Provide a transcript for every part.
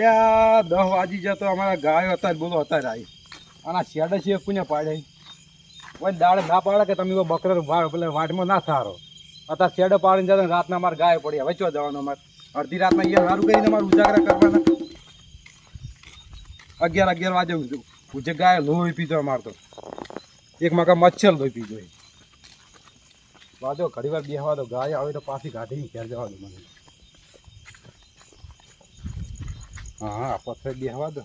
અલ્યા દસ વાગી જતો અમારા ગાયો હતા બોલો હતા અને આ શેડે છે કુને પાડે? કોઈ દાડે ના પાડે કે તમે બકરો પેલા વાટમાં ના સારો. અત્યારે શેડે પાડીને જતા રાતના અમારે ગાય પડી હવે જવાનું અમારે? અડધી રાતના અહીંયા સારું કરીને અમારે ઉજાગરા કરવાના? અગિયાર અગિયાર વાગે ઉજે ગાય લોહી પીધો અમારે તો. એક મકા મચ્છર લોહી પીધો વાજો ઘડી વાર બેહવા દો. ગાય આવે તો પાછી કાઢીને ઘેર જવાનું મને. હા પથ્થર બેહવા દો.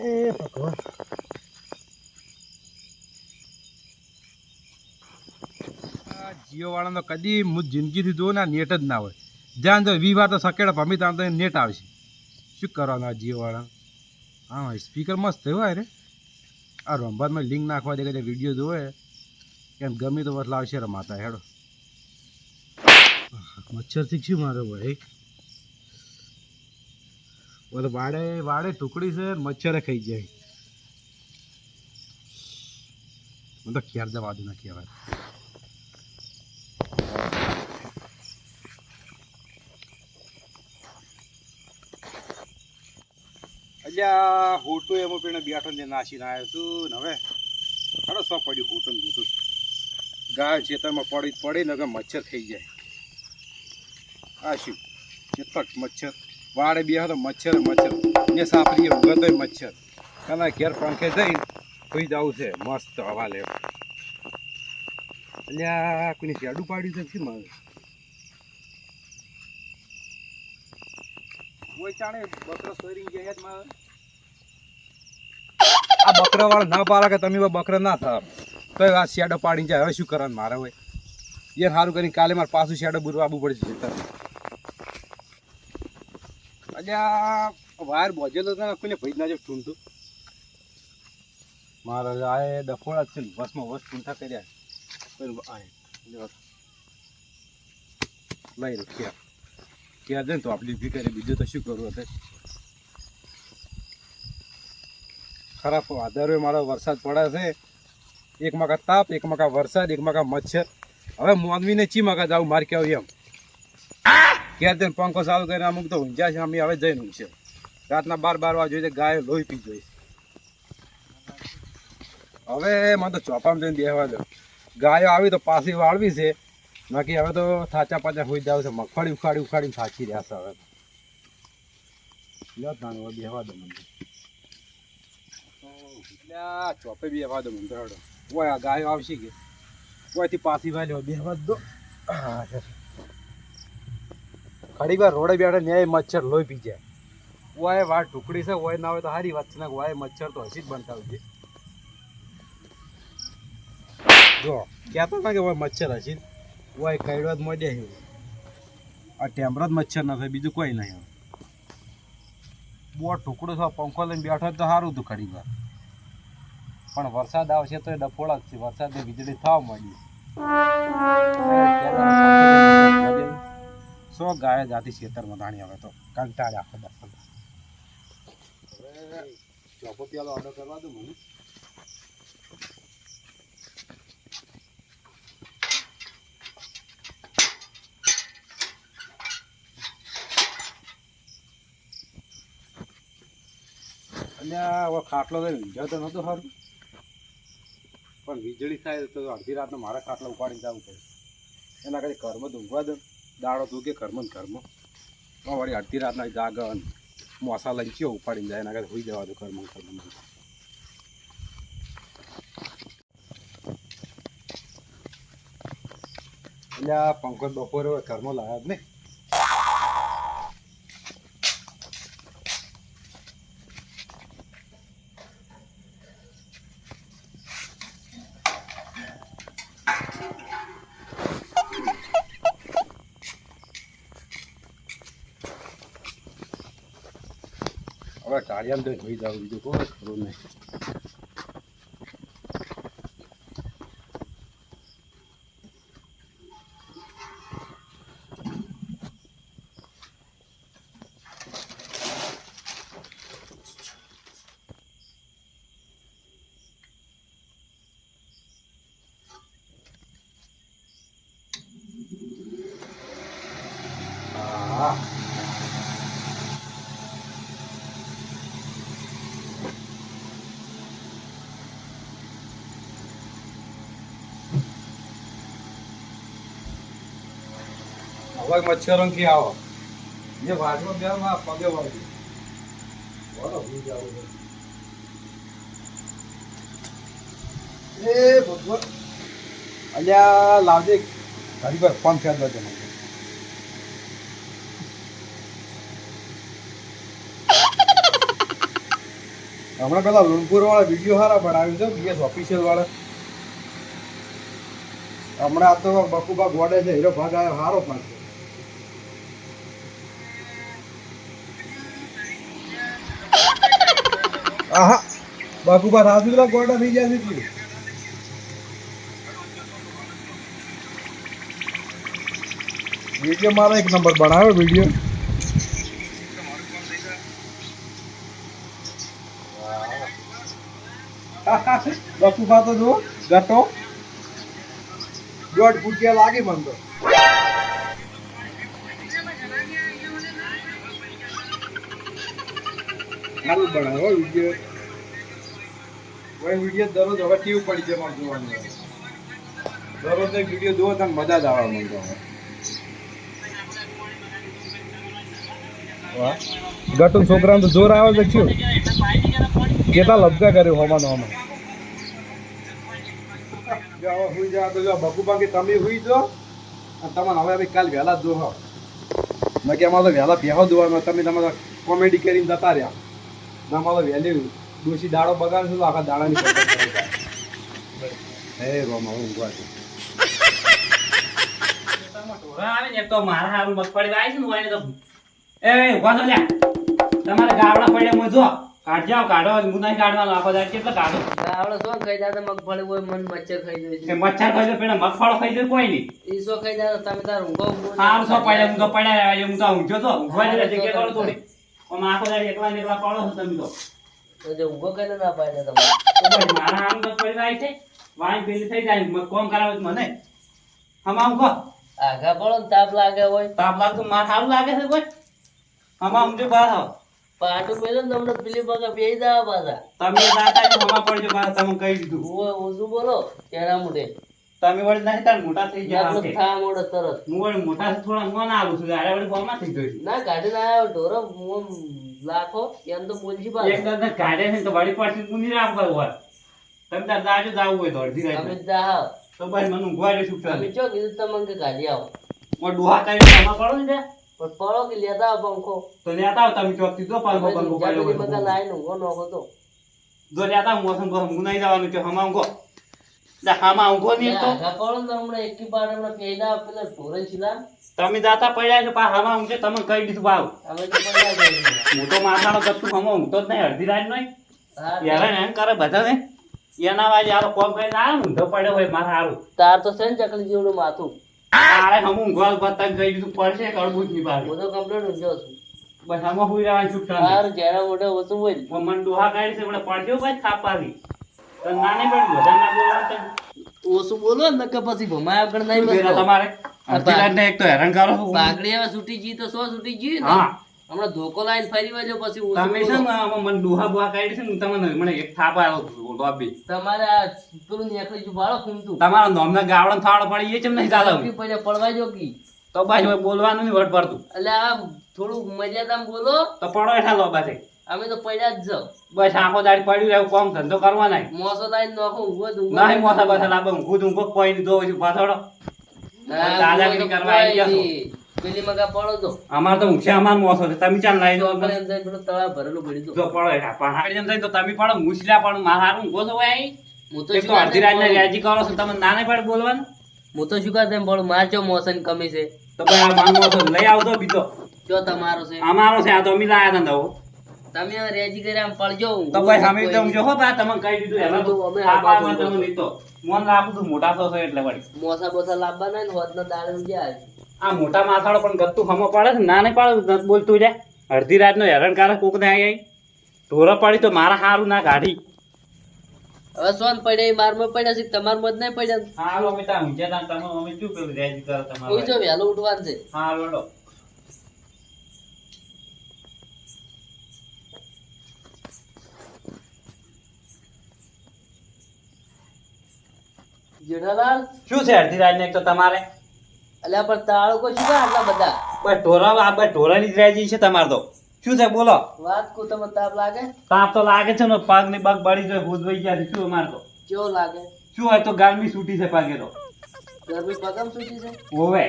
એ ભગવાન. જીઓ વાળાનો કદી હું જિંદગીથી જોઉં ને આ નેટ જ ના હોય. જ્યાં જો વી વાર તો સકેડ ભમી ત્યાં તો નેટ આવશે શું કરવાનું આ જીઓ વાળા હા સ્પીકર મસ્ત થયું હોય રે. આ રંભાતમાં લિંક નાખવા દે કે વીડિયો જોવે. એમ ગમે તો બસ લાવશે રમાતા હેડો. મચ્છરથી શું મારો ભાઈ. ઓલો વાડે વાડે ટુકડી છે, મચ્છરે ખાઈ જાય. મને તો ખ્યાલ જવા દઉં નથી અલ્યા, હોટું એમાં પેણે બેઠો ને નાસીને આવ્યો છું ને હવે. સો પડ્યું હોટું હોટું ગાય ખેતરમાં પડી પડી ને મચ્છર થઈ જાય. આ શું મચ્છર. વાડે બે તો મચ્છર મચ્છર. ને સાપરી ઉગતો મચ્છર. કના ઘેર પંખે જઈને સુઈ જવું છે મસ્ત હવા લે અલ્યા કોઈને શેડું પાડ્યું છે શું મારે? કોઈ ચાણે બકરો સોરી ગયા જ મારે. આ બકરા વાળા ના પાડે કે તમે બકરા ના થા તો આ શેડો પાડીને જાય. હવે શું કરવાનું મારે હોય? એ સારું કરીને કાલે મારે પાછું શેડો બુરવા આવવું પડશે વાયર બોજેલો તો કોઈને ભાઈ ના જો ઠૂંઠું મારા આ એ ડફોડા છે બસમાં વસ ઠૂંઠા કર્યા લઈ લો, ક્યાં? ક્યાં જાય ને તો આપણી ઊભી કરી બીજું તો શું કરવું હતું ખરાબ આધારે મારો વરસાદ પડે છે. એક મકા તાપ, એક મકા વરસાદ, એક મકા મચ્છર. હવે મોનવીને ચી મકા જાવ માર કેવું એમ? ક્યાં જઈને પંખો ચાલુ કરીને અમુક તો ઊંઝા છે, અમે હવે જઈને ઊંઘશે. રાતના બાર બાર વાગે જોઈએ ગાય લોહી પી જોઈએ હવે મને તો ચોપામાં જઈને બેસવા દો. ગાયો આવી તો પાછી વાળવી છે. બાકી હવે તો થાચા પાચા હોઈ જાવ છે. મગફળી ઉખાડી ઉખાડીને થાકી રહ્યા છે હવે. લ્યો તાણ હવે બેસવા દો મને. ચોપે બેહવા દો મને તો આ ગાયો આવશે કે? ઓયથી પાછી વાળ્યો બેહવા દો. હા. ઘડી વાર રોડે બેઠે ન્યાય મચ્છર લોહી પી જાય. ઓય વાર ટુકડી છે, ઓય ના હોય તો સારી વાત છે, ને ઓય મચ્છર તો હસી જ બનતા હોય જો, કહેતો ને કે ઓય મચ્છર હસી ઓય કઈડો જ મોડે છે. આ ટેમ્પરો જ મચ્છર ના થાય બીજું કોઈ નહીં બહુ ટુકડો છે, પંખો લઈને બેઠો તો સારું હતું ઘડી વાર. પણ વરસાદ આવશે તો એ ડફોળા જ છે. વરસાદની વીજળી થવા માંડી. સો ગાય જાતી ખેતરમાં ધાણી હવે તો. કંટાળ્યા આખો હવે ચોપો ઓર્ડર કરવા દો મને. હવે ખાટલો તો વીંઝ્યો તો નહોતો સારું. પણ વીજળી થાય તો અડધી રાતનો મારા ખાટલો ઉપાડીને જવું પડે. એના કદી ઘરમાં ધૂંઘવા ઊંઘવા દો. દાડો તું કે કર્મ ને કર્મ. વળી અડધી રાતના જાગન, મોસા લઈને ચિયો ઉપાડીને જાય, એના હોઈ જવા દો કર્મ કર્મ એટલે પંખો બપોરે કર્મ લાયા જ નહીં. હવે ટાળિયામાં તો હોઈ જાવ બીજું કોઈ ખરું નહીં. હવે મચ્છરો કે આવો. જે વાજમાં બે માં પગે વાગ્યું બોલો, હું જાવ એ ભગવાન. અલ્યા, લાવજે. ઘડી પર ફોન ફેર દો મને હમણાં પેલા લુણપુર વાળા વીડિયો હારા બનાવ્યું છે, બીએસ ઓફિશિયલ વાળા. હમણાં આ તો બકુબા ગોડે છે, હીરો ભાગ આવ્યો, હારો પણ છે. આહા બાકુબા રાજુલા ગોડા થઈ ગયા છે વીડિયો મારો એક નંબર બનાવ્યો, વીડિયો. બાકુબા તો જો ગટો દોઢ ભૂટિયા લાગે મને તો. સારું બનાવ્યો વીડિયો. કોઈ વીડિયો દરરોજ હવે ટીવ પડી છે મારે જોવાનું દરરોજ એક વીડિયો જોવો તમને મજા જ આવવા મને હવે. ગટુ છોકરાને તો જોર આવે છે કેટલા લબકા કર્યો જો હવે હુઈ જા તો જો બકુ બાકી તમે હુઈ જો અને તમને હવે હવે કાલ વહેલા જ જોહો મેં કે અમારે વહેલા બેહો દોવાનો તમે તમારા કોમેડી કરીને જતા રહ્યા. ના વેલ્યુ તો ડોસી દાડો બગાડશું તો આખા દાડાની હે રોમા હું ઊંઘવા છું. આવે ને તો મારા હારું મગફળી વાય છે ને વાય તો એ ઊભા થો લ્યા. તમારે ગાવડા પડ્યા માં જો કાઢ જાઓ કાઢો. હું નહીં કાઢવાનો આખો દાડો કેટલા કાઢો? ગાવડો શું ખાઈ જાય મગફળી હોય મન મચ્છર ખાઈ જાય એ છે મચ્છર ખાઈ જાય પેલા મગફળો ખાઈ જાય કોઈ નહીં. ઈ શું ખાઈ જાય તમે તાર ઊંઘો હારું સો પડ્યા ઊંઘો પડ્યા હું તો ઊંઘ્યો તો ઊંઘવા જેવી જગ્યા કરો થોડી. આમ આખો દાડો એકલા ને એકલા પડો છો તમે તો. તો જે ઊંઘો કઈને ના પાડે તમે. તો ભાઈ મારા હારું મગફળી છે. વાય પેલી થઈ જાય કોમ કરાવે તો મને. પડો ને તાપ લાગે હોય. તાપ લાગતો મારે સારું લાગે છે કોઈ. બહાર આવો. પાટું પહેલો ને તમને પેલી પગે પેઈ દેવા પાછા. તમે જાતા હમા પડજો બહાર તમે કહી દીધું. ઓય ઓછું બોલો તેના મોઢે. તમે વળી નહીં તાર મોટા થઈ ગયા. આપણું થા મોઢે તરત. હું વળી મોટા થોડા ના આવું છું. આરે વળી બોલમાં થઈ ગયો છું. ના આવ્યો. ઢોરો મોં લાખો એમ તો બોલજી એક પાછો દાદા છે તો વળી પાછી હોય તમે તાર દાજો જાવું હોય તો અડધી રાત. જ જાઓ તો ભાઈ મને ઊંઘવા દે શું તમે ચો કીધું તમને કે આવો. હું ડોહા જમા પડો ને પણ પડો કે લેતા આવો પંખો? તો લેતા આવો તમે ચોકથી તો તમે પેલી પગે પાડ્યો લાઈને ઊંઘો નોખો તો જો લેતા મોસમ પર હું નહીં જવાનું કે હમા ઊંઘો. લે હામાં ઊંઘો નહીં તો? હમણાં એકી પાડે હમણાં પેલા છીલા તમે જાતા પડ્યા છે પા હામાં ઊંઘે તમે કહી દીધું ભાવ. હું તો માથાનો ગતું હમો ઊંઘતો જ નહીં અડધી રાત નહીં. યાર એમ કરે બધા ને એના વાજે આરો કોમ કરીને ને ઊંધો પડ્યો હોય મારે સારું તાર તો છે ને ચકલી જેવડું માથું. તારે હમ ઊંઘવા પતંગ કહી દીધું પડશે કડબૂજની બહાર હું તો કમ્પ્લેટ ઊંઘ્યો છું. બસ આમાં હું રહેવાનું છું તાર ચહેરા મોઢે ઓછું હોય મન ડોહા કાઢી છે પડજો ભાઈ થાપાવી નાની પણ બધા ના બોલવાનું ઓછું બોલો ને કે પછી ભમાય આગળ નહીં તો તમારે? અડધી રાતને એક તો હેરાન કરો. પાઘડી હવે છૂટી ગઈ તો સો છૂટી ગઈ ને. હમણાં ધોકો લાઈન ફરી વળ્યો પછી તમે છે ને મને ડોહા બોહા કાઢી છે ને તમને મને એક થાપ આવ્યો લોબી. તમારે પેલું નેકળી જુ તમારા નોમના ગાવડો થાળ પડી એ ચમ નહીં ચાલે પછી પડવા જો કી. તો બાજુ બોલવાનું નહીં વટ પડતું એટલે આ થોડું મર્યાદામાં બોલો. તો પડો એઠા લોબાથી અમે તો પડ્યા જ જાઓ બસ આખો દાડી પડ્યું રહેવું કોમ ધંધો કરવા નહીં. મોસો લાઈન નોખો ઊંઘો તો ઊંઘો. નહીં મોસા પાછા લાગે ઊંઘું તો ઊંઘો કોઈ દીધો હોય પાછળ. દાદાગીરી તો કરવા આવી ગયા. પેલી મગા પડો તો. અમાર તો ઊંઘે અમાર મોસો છે. તમે ચાલ લઈ દો. એમ થાય પેલું તળાવ ભરેલું પડ્યું હતું. જો પડો પણ પહાડી એમ થાય તો તમે પડો મુસલા પણ મારા હારું ઊંઘો તો ભાઈ હું તો તો અડધી રાતના વ્યાજી કરો છો તમે નાને પણ બોલવાનું? હું તો શું તેમ પડું માર ચો મોસન કમી છે? તો ભાઈ આ માર મોસો લઈ આવતો બીજો. જો તમારો છે? અમારો છે આ તો અમે લાયા હતા નવો. તમે રેજી કરી આમ પડજો. તો ભાઈ સામે તમે જો હો બા તમે કહી દીધું એમાં તો અમે આ આમાં બારમાં તમે નીતો તો મોન રાખું તું મોટા થશો એટલે વળી. મોસા બોસા લાવવાના ને હોદના દાળ ઉજ્યા આ મોટા માથાળો પણ ગત્તું હમો પાડે છે ના નહીં પાડે બોલતું રે. અડધી રાતનો હેરાન કરે કોક ને આવી ઢોરા પડી તો મારા હારું ના કાઢી. અસવાન પડ્યા એ મારમાં પડ્યા છે તમાર મત નહીં પડ્યા. હાલો અમે ત્યાં ઊંઝા તમે અમે શું પેલું રેજ કરો કોઈ જો તમારે ઉઠવાનું છે. હા લોડો જેઠાલાલ શું છે અડધી ને તો તમારે? અલ્યા પણ તાળકો શું કામ આટલા બધા? બસ ઢોરા આ બસ ઢોરાની રાજી છે તમારે તો. શું છે બોલો? વાત કો તમને તાપ લાગે? તાપ તો લાગે છે ને પગની પગ બળી જાય હોદવાઈ ગયા છે. શું અમારે તો? કેવો લાગે? શું હોય તો ગરમી છૂટી છે પગે તો. ગરમી પગમ છૂટી છે? હોવે.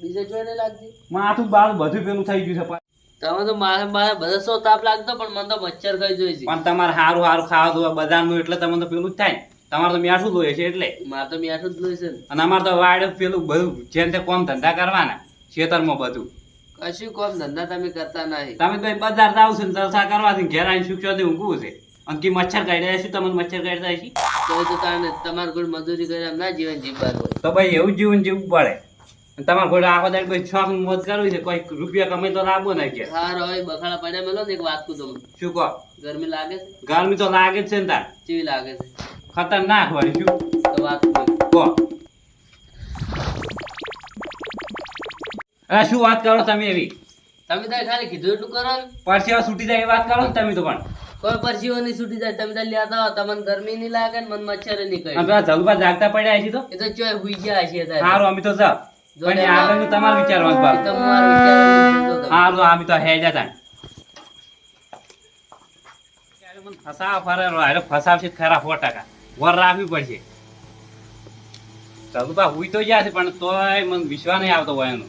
બીજે જોઈ નહીં લાગતી? માથું બાર બધું પેલું થઈ ગયું છે તમે તો મારે મારે બધા સો તાપ લાગતો પણ મને તો મચ્છર ખાઈ જોઈ છે. પણ તમારે સારું સારું ખાવા દો બધાનું એટલે તમને તો પેલું જ થાય તમારે તો મીઠું હોય છે એટલે. મારે તો મીઠું જ લોહી છે ને. અને અમારે તો વાડ પેલું બધું જેમ તે કોમ ધંધા કરવાના ખેતરમાં બધું. કશું કોમ ધંધા તમે કરતા નહીં. તમે તો બજાર જાવ છો ને જલસા કરવાથી ઘેર આવીને સુખ શાંતિ ઊંઘવું છે. અને કી મચ્છર કાઢી છે તમને મચ્છર કાઢતા છે તો તો તારે તમારે કોઈ મજૂરી કરે ના જીવન જીવવાનું હોય. તો ભાઈ એવું જીવન જીવવું પડે. અને તમારે ઘોડે આખો દાડ કોઈ શોખ મોજ કરવી છે કોઈ રૂપિયા કમાઈ તો લાવવો ના કે. હાર હોય બખાડા પડ્યા મેલો ને એક વાત કહું તમને. શું કહો? ગરમી લાગે છે? ગરમી તો લાગે જ છે ને તાર. કેવી લાગે છે? ખતરનાક હોય શું? વાત કહો અરે શું વાત કરો તમે એવી? તમે તો ખાલી કીધું એટલું કરો ને. પરસેવા છૂટી જાય એ વાત કરો ને તમે તો પણ. કોઈ પરસીઓ નહીં છૂટી જાય. તમે તો લેતા હો તમને ગરમી નહીં લાગે ને મન મચ્છર નહીં કહે પેલા જલબા જાગતા પડ્યા છે તો. એ તો ચોય હુઈ ગયા છે સારું અમે તો જા. પણ આગળનું તમારે વિચારવાનું એ પાછું. તો વિચાર જ સારું અમે તો હે જતા ફસાવ ફરે હારે ફસાવશે છે ખરા સો ટકા. વર રાખવી પડશે. જલબા હુઈ તો ગયા છે પણ તોય મને વિશ્વાસ નહીં આવતો હોય એનો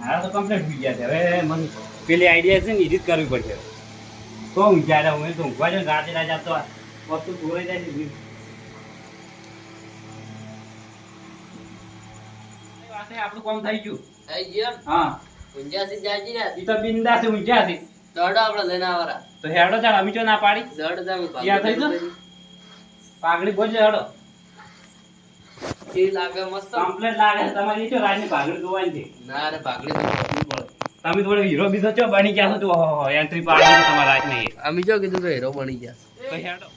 હા તો કમ્પ્લીટ હુઈ ગયા છે હવે મને પેલી આઈડિયા છે ને એ કરવી પડશે. તો ઊંઘ્યા હું તો ઊંઘવા જાય રાતે રાજા તો વસ્તુ ચોરાઈ જાય છે વાતે આપણું કામ થઈ ગયું. થઈ ગયું હા. ઊંઝાથી જાજી ને ઈ તો બિંદાસ છે દોડો આપણે લઈને આવરા તો હેડો ચાલ અમી ચો ના પાડી? દોડ તમે ત્યાં થઈ ગયો? પાઘડી બોલજો હેડો. ઈ લાગે મસ્ત. કમ્પ્લીટ લાગે છે તમારી ઈ ચો રાજની પાઘડી જોવાની છે? ના રે પાઘડી કરવી તમે થોડો હીરો બીજો ચો બની ગયા છો તો ઓહો એન્ટ્રી પાડી તમારા રાજ નહીં. અમે જો કીધું તો હીરો બની ગયા. તો હેડો.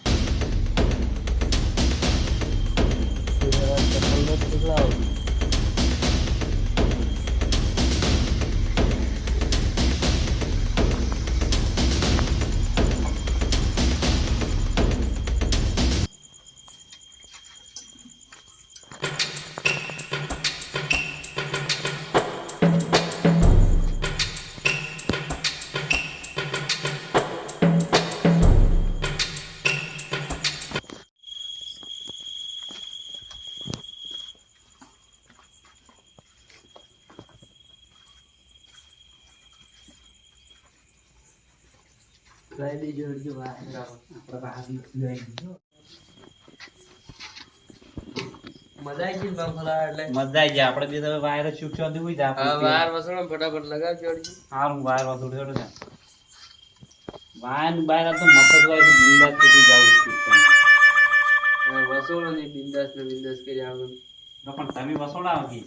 લઈ દેજો હરજો આપણે બહાર નીકળી મજા આવી ગઈ બાફલા એટલે મજા આવી જાય આપણે બે તો વાયર સુખ શાંતિ હોય જાય આપણે બહાર વસણો ફટાફટ લગાવજો હરજો સારું વાયર વાસુડ હેડો છે વાયર બાયર તો મફત હોય છે બિંદાસ સુધી જાવું છે હા, ને બિંદાસ ને બિંદાસ કરી આગળ પણ તમે વસોડા કે?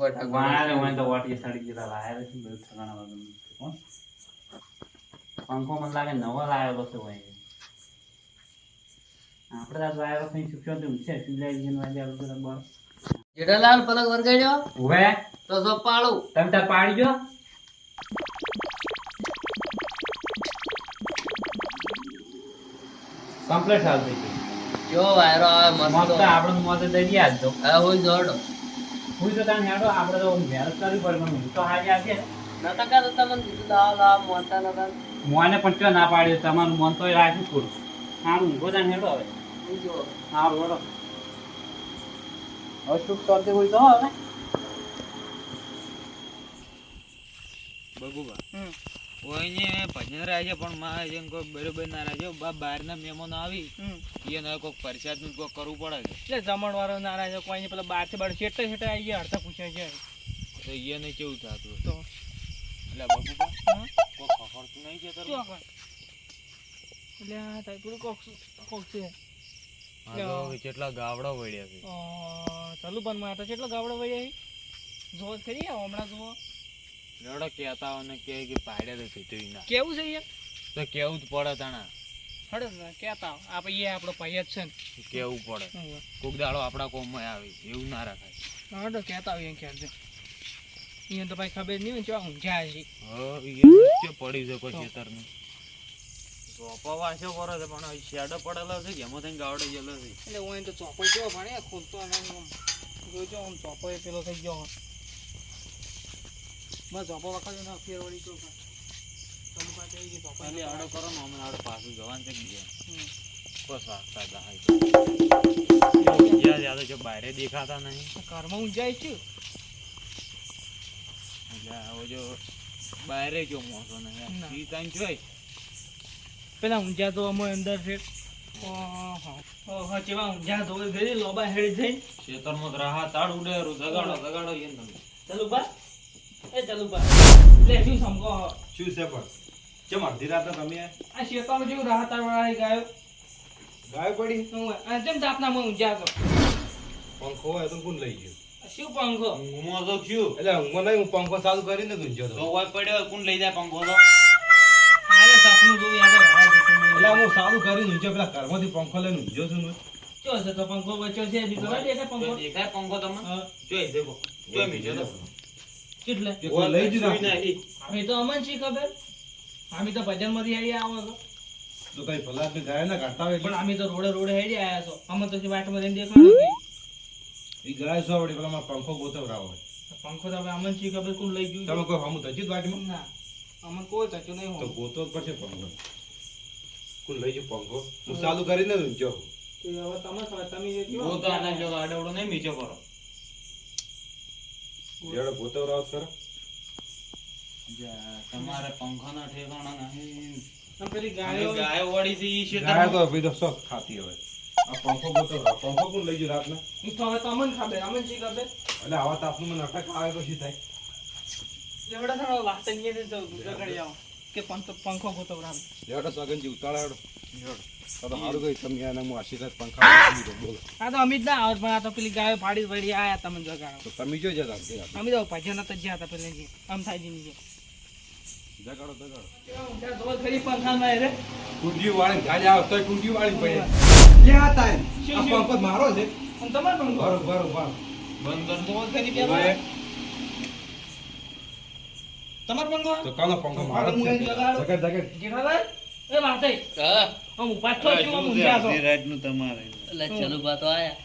કોઈ ઠાકોર વાયર નથી. હોય તો વાટીએ સડી ગયા વાયર છે ઠગાણા વગરનું છે. કોણ? પંખો મને લાગે નવો લાવેલો છે હોય આપણે તો આ વાયર થઈ ચૂક્યો તો છે? સિલાઈ વાગે આ બધા બળ. જેઠાલાલ પલક વરગાડ્યો? હવે તો સપ પાડું. તમે તાર પાડી કમ્પ્લીટ હાલ થઈ ગઈ જો વાયરો આવે મસ્ત. આપણે મોતે તો. હા હું તો તને હેડો આપણે તો મહેનત કરવી પડે પણ હું તો હાજર આપીએ નતા કા તો તમને કીધું લાવ લાવ મોતા નતા. મોને પણ ચો ના પાડ્યો તમારું મન તો રાખ્યું થોડું સારું ઊંઘો તને હેડો હવે. સારું હેડો હવે સુખ શાંતિ હોય તો હવે. બગુબા કોઈને ભજન રાજે પણ મારે જેમ કોઈ બરોબર ના રાજે બા બહારના મહેમાનો આવી એને કોઈક પરસાદનું કોઈક કરવું પડે એટલે જમણવારો નારાજ હોય, કોઈ નહીં પેલા બારથી બાર છેટે છેટે આવી ગયા હડતા પૂછ્યા છે. તો એને કેવું થતું તો? એટલે બાપુ કોઈ ખબર ખખડતું નહીં શું એટલે આ તારી પૂરું કોક કોક છે. કેટલા ગાવડા વળ્યા છે. ચાલુ પણ મારે કેટલા ગાવડા ગાવડો છે. જો ખરી હમણાં જુઓ લડો કહેતા અને કે કે પાડે તો ખીચડી ના. કેવું છે યાર? તો કેવું જ પડે તાણા. હડે ને કહેતા. આ ભાઈ આપણો ભાઈ જ છે ને. કેવું પડે? કોક દાડો આપણા કોમમાં આવે એવું ના રાખાય. હડો કહેતા એમ ખ્યાલ છે. અહીંયા તો ભાઈ ખબર નહીં ચો ઊંઝા છે હા, પડ્યું છે કોઈ ખેતરનું. ચોપો વાંચો કરો છે પણ હવે શેડો પડેલો છે એમાં થઈને ગાવડો ગયેલો છે? એટલે હું તો ચોપો જો ભણે ખોલતો નહીં જોજો આમ ચોપો એ પેલો થઈ ગયો બસ ચોપો વખત ના ફેર વળી તો ખાલી આડો કરો ને હમણાં આડો પાછું જવાનું છે બીજે બસ વાગતા જાય જ્યાં જ્યાં જો બહારે દેખાતા નહીં. ઘરમાં ઊંઝાય છે. એટલે હવે જો બહારે જો મોસો નહીં. ના. ઈ જોઈ. પેલા ઊંઝા તો અમે અંદર છે. ચેવા ઊંઝા ધોઈ ગઈ લોબા હેડી થઈ ખેતરમાં તો રાહા તાળ ઉડે જગાડો જગાડો એમ તમે ચાલુ બા. એ ચાલુ બા લે શું સમકો શું છે પણ? કેમ અડધી રાતે તમે આ શેતામાં જેવું રાહતા વાળા ગાયો. ગાય પડી? હું કેમ તાપના માં ઊંઝા તો પંખો હોય તો કોણ લઈ ગયો? આ શું પંખો? ઊંઘમાં તો થયું એટલે હું નહીં હું પંખો ચાલુ કરીને ગુંજ્યો તો હોય પડ્યો કોણ લઈ જાય પંખો તો? આલે સપનું જોઈ. એટલે હું ચાલુ કરીને પેલા ઘરમાંથી પંખો લઈને ઊંઝ્યો છું ને ચો છે તો પંખો બચ્યો છે દેખાય પંખો? દેખાય પંખો તમને. જોઈ દેખો. જોઈ મીજો તો કેટલે લઈ. અમે તો અમન શી ખબર? અમે તો ભજનમાંથી હેડી આવો છો. તો કઈ ભલા કે ગાય ના કાઢતા હોય પણ અમે તો રોડે રોડે હેડી આયા છો. અમે તો વાટમાં દેખાડો ગાય સો પેલા મારો પંખો ગોતવરાવો હોય. પંખો તો હવે અમન ખબર કોણ લઈ ગયું તમે કોઈ હમું તજી જ વાટમાં? ના. અમન કોઈ તચું નહીં તો ગોતો જ પડશે પંખો. કોણ લઈ ગયું પંખો? હું ચાલુ કરીને તો હવે તમે તમે જે ગોતો આના જો આડવડો નહીં મીચો કરો જેડો ગોતવરાવો જ કરો જા, તમારે પંખાના ઠેકાણા નહીં. પેલી ગાયો ગાયો ગાયો વાળી છે ઈ ગાય ખેતરમાં. તો ભાઈ શોખ ખાતી હવે આ પંખો ગોતવરાવો પંખો કોણ લઈ જાય રાતના? ઈ તો હવે તમને ખાબે અમન શી ખાબે એટલે આવા તાપનું મને અટક આવે પછી થાય? એવડા સારા વાત નહીં તો ઘડી આવો કે પંખો પંખો ગોતો રામ લેવડો સગનજી ઉતાળાડો તો તો ગઈ તમે આને હું આશીર્વાદ પંખા બોલો. આ તો અમિત ના આવત પણ આ તો પેલી ગાયો ફાડી ફાડી આયા તમને જગાડો. તો તમે જો જતા અમે તો ભજન હતા જ્યાં હતા પેલા જે આમ થાય જગાડો જગાડો. રે. ગાડી પડે. લે આ. આ પંખો મારો છે. અને તમારે પંખો? બરો. ખરી તમારે પંગો? તો કાનો પંગો મારો જ છે. જગાડો. જગાડ જગાડ. જેઠાલાલ એ વાતે હા. આમ ઊભા છો છો? આમ ઊંઘ્યા છો એટલે ચલો બા તો આયા.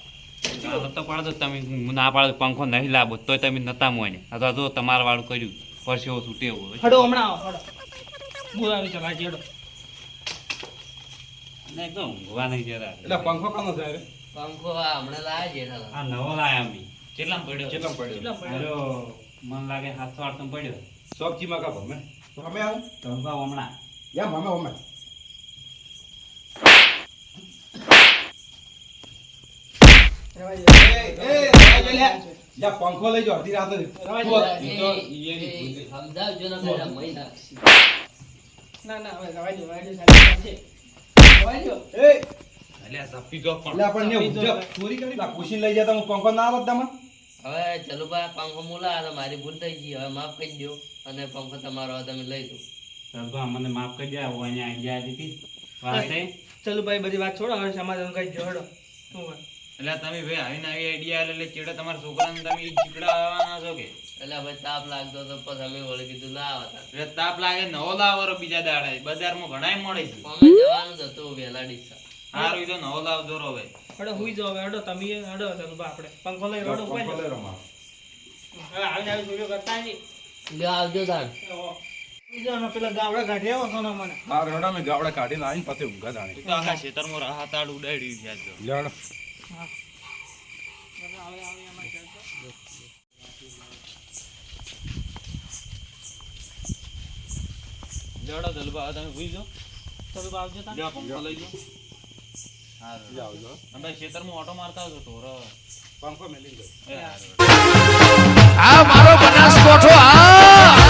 ના નતો તમે. ના પાડો પંખો નહીં લાવો તોય તમે નતા મોને અથવા તો તમારા વાળું કર્યું. પરસેવો છૂટે એવું હડો હમણાં આવો હડો. બોલાવી ચલા જેડો ને એકદમ ઊંઘવા નહીં જતા એટલે પંખો કાનો છે રે? પંખો આ હમણાં લાયા જેઠાલાલ આ નવો લાયા અમે. કેટલામાં પડ્યો? કેટલામાં પડ્યો? કેટલા પડ્યા મને લાગે સાતસો આઠસો પડ્યો. સોગચીમાં કા ભમે ભમે આવું તો હમણાં યા ભમે. યા પંખો લઈ જો અડધી રાતે ને ના ના હવે રહેવા દે, રહેવા દે. રહેવા દો. એ એટલે ચોરી કરી લઈ જતા હું પંખો ના આવત તમે હવે ચાલો ભાઈ પંખો મૂલા તો મારી ભૂલ થઈ ગઈ હવે માફ કરી દો અને પંખો તમારો હવે તમે લઈ લો. તો અમને માફ કરી દે હું અહીંયા આવી ગયા હતી. વાતે ચાલો ભાઈ બધી વાત છોડો હવે સમાધાન કઈ જોડો શું એટલે તમે ભાઈ આવીને આવી આઈડિયા એટલે ચેડો તમારા છોકરાને તમે ઈ ચીકડાવવાના છો કે? એટલે હવે તાપ લાગતો તો પછી અમે વળી કીધું ના આવતા એટલે તાપ લાગે નવો લાવો બીજા દાડે. બજારમાં ઘણાય મળે છે. અમે જવાનું જ હતું વેલા ડીસા. સારું તો નવો લાવ રો હવે હડો હુઈ જાઓ હવે હડો તમે અડો ચાલો બા આપણે. પંખો લઈ રડો પંખો લઈ રમા હવે આવીને આવી વીડિયો કરતા નહીં. લે આવજો પેલા ગાવડા કાઢી હો સોના મને. હા રડા મેં ગાવડા કાઢીને આવીને પછી ઊંઘા જાણે. તો આખા ખેતરમાં લેવડો જલબા હવે તમે ભૂલી જાઓ. ચાલો બા આવજો તમે પંખો લઈ જાઓ. હારું. જાઓ જો ભાઈ ખેતરમાં ઓટો મારતા આવજો ઢોરો. પંખો મેલી ગયો આ મારો બનાસકોઠો આ!